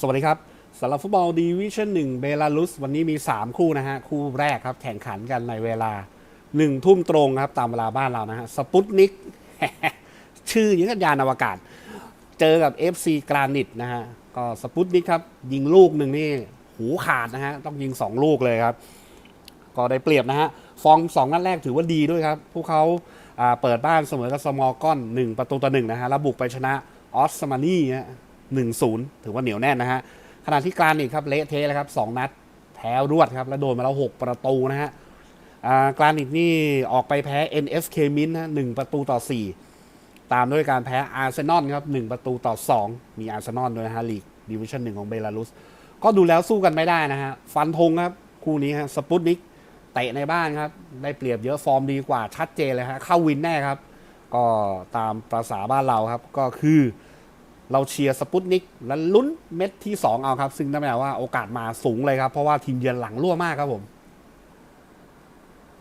สวัสดีครับสำหรับฟุตบอลดีวิชั่นหนึ่งเบลารุสวันนี้มี 3 คู่นะฮะ คู่แรกครับ แข่งขันกันในเวลา 1 ทุ่มตรงครับ ตามเวลาบ้านเรานะฮะสปุตนิก ชื่อยังกับยานอวกาศ เจอกับ FC กรานิตนะฮะ ก็สปุตนิกครับ ยิงลูกหนึ่งนี่ หูขาดนะฮะ ต้องยิง 2 ลูกเลยครับ ก็ได้เปรียบนะฮะ ฟอร์มสองนัดแรกถือว่าดีด้วยครับพวกเขาเปิดบ้านเสมอกับสมอก้อนหนึ่งประตูต่อหนึ่งนะฮะแล้วบุกไปชนะออสมานี หนึ่งศูนย์ถือว่าเหนียวแน่นนะฮะขณะที่กรานอีกครับเละเทะเลยครับสองนัดแพ้รวดครับแล้วโดนมาแล้วหกประตูนะฮะกรานอีกนี่ออกไปแพ้ NSK มินนะหนึ่งประตูต่อสี่ตามด้วยการแพ้อาร์เซนอลครับหนึ่งประตูต่อสองมีอาร์เซนอลด้วยฮะลีกดิวิชั่นหนึ่งของเบลารุส ก็ดูแล้วสู้กันไม่ได้นะฮะ ฟันธงครับ คู่นี้ฮะสปุตนิกเตะในบ้านครับ ได้เปรียบเยอะฟอร์มดีกว่าชัดเจนเลยฮะ เข้าวินแน่ครับ ก็ตามภาษาบ้านเราครับ ก็คือ เราเชียร์สปุตนิกและลุ้นเม็ดที่ 2 เอาครับ ซึ่งนั่นแปลว่าโอกาสมาสูงเลยครับ เพราะว่าทีมเยือนหลังรั่วมากครับผม